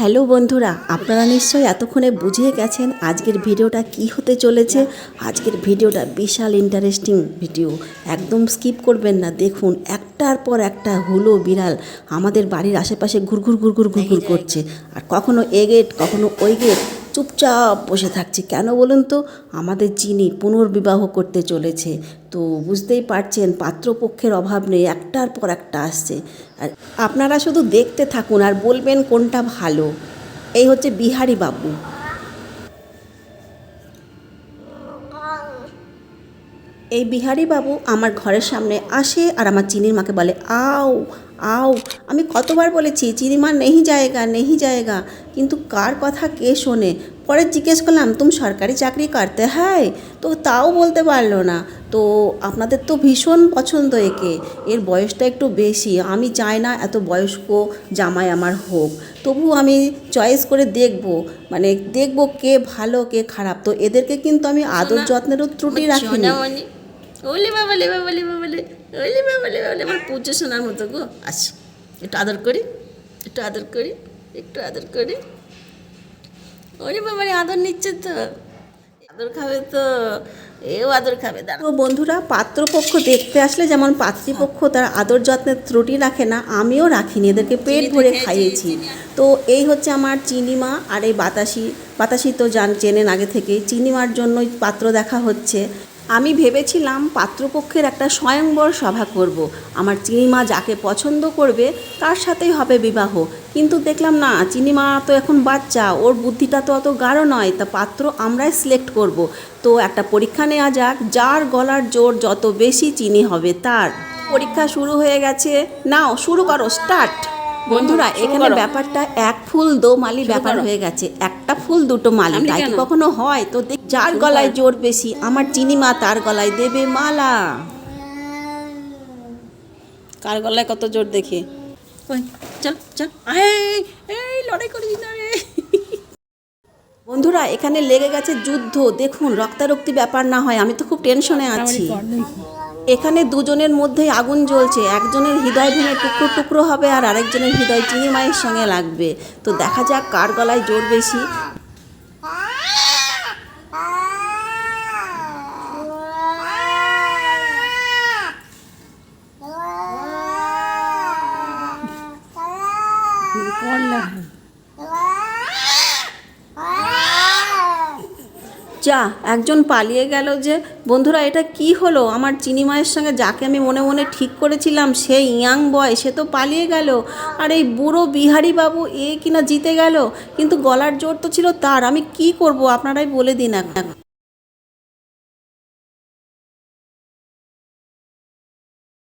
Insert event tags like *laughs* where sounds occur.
Hello বন্ধুরা আপনারা নিশ্চয়ই এতক্ষণে বুঝিয়ে গেছেন আজকের ভিডিওটা কি হতে চলেছে। আজকের ভিডিওটা বিশাল ইন্টারেস্টিং ভিডিও একদম স্কিপ করবেন না। দেখুন একটার পর একটা হুলো বিড়াল। আমাদের বাড়ির আশেপাশে ঘুরঘুর ঘুরঘুর ঘুরঘুর করছে। আর কখনো এ গেট কখনো ওই গেট চুপচাপ বসে থাকছে। কেন বলুন তো? আমাদের চিনি পুনর্বিবাহ করতে চলেছে। তো বুঝতেই পারছেন, পাত্রপক্ষের অভাব নেই। একটার পর একটা আসছে। আর আপনারা শুধু দেখতে থাকুন আর বলবেন কোনটা ভালো। এই হচ্ছে বিহারি বাবু। এই বিহারি বাবু আমার ঘরের সামনে আসে আর আমার চিনির মাকে বলে, আও আও আমি কতবার বলেছি চিনি নেহি জায়গা নেহি জায়গা। কিন্তু কার কথা কে শোনে? পরে জিজ্ঞেস করলাম তুমি সরকারি চাকরি করতে হয় তো তাও বলতে পারল না। তো আপনাদের তো ভীষণ পছন্দ একে। এর বয়সটা একটু বেশি। আমি চাই না এত বয়স্ক জামাই আমার হোক। তবু আমি চয়েস করে দেখব। মানে দেখব কে ভালো কে খারাপ। তো এদেরকে কিন্তু আমি আদর যত্নেরও ত্রুটি রাখিনি। ওলে বাবা লে বাবা লে বাবা লে ওলে বাবা লে বাবা আমার পুজো শোনার মতো গো। আচ্ছা একটু আদর করি একটু আদর করি একটু আদর করি। ওরে বাবা আদর নিচ্ছে তো। আদর খাবে তো এও আদর খাবে তো বন্ধুরা পাত্রপক্ষ দেখতে আসলে যেমন পাত্রীপক্ষ তার আদর যত্নের ত্রুটি রাখে না আমিও রাখিনি এদেরকে পেট ভরে খাইয়েছি। তো এই হচ্ছে আমার চিনিমা আর এই বাতাসি বাতাসি তো জান চেনেন আগে থেকে চিনিমার জন্যই পাত্র দেখা হচ্ছে। আমি ভেবেছিলাম পাত্রপক্ষের একটা স্বয়ংবর সভা করব। আমার চিনিমা যাকে পছন্দ করবে, তার সাথেই হবে বিবাহ কিন্তু দেখলাম না, চিনিমা তো এখন বাচ্চা, ওর বুদ্ধিটা তো অত গাঢ় নয়, তা পাত্র আমরাই সিলেক্ট করব। তো একটা পরীক্ষা নেওয়া যাক, যার গলার জোর যত বেশি চিনি হবে তার পরীক্ষা শুরু হয়ে গেছে নাও, শুরু করো স্টার্ট বন্ধুরা এখানে ব্যাপারটা এক ফুল দো মালি ব্যাপার হয়ে গেছে। একটা ফুল দুটো মালি তাই কি কখনো হয়? তো দেখ যার গলায় জোর বেশি আমার চিনিমা তার গলায় দেবে মালা। কার গলায় কত জোর দেখে? ওই চল চল। এই এই লড়াই করিস না রে। বন্ধুরা এখানে লেগে গেছে যুদ্ধ। দেখুন রক্তারক্তি ব্যাপার না হয়। আমি তো খুব টেনশনে আছি। এখানে দুজনের মধ্যেই আগুন জ্বলছে। একজনের হৃদয় ভেঙে টুকরো টুকরো হবে আর আরেকজনের হৃদয় চিনি মায়ের সঙ্গে লাগবে। তো দেখা যাক কার গলায় জোর বেশি। *laughs* যা, একজন পালিয়ে গেল যে, বন্ধুরা, এটা কি হলো? আমার চিনি মায়ের সঙ্গে যাকে আমি মনে মনে ঠিক করেছিলাম সে ইয়াং বয়, সে তো পালিয়ে গেল। আর এই বুড়ো বিহারি বাবু, এ কিনা জিতে গেল। কিন্তু গলার জোর তো ছিল তার। আমি কি করব? আপনারাই বলে দিন এখন।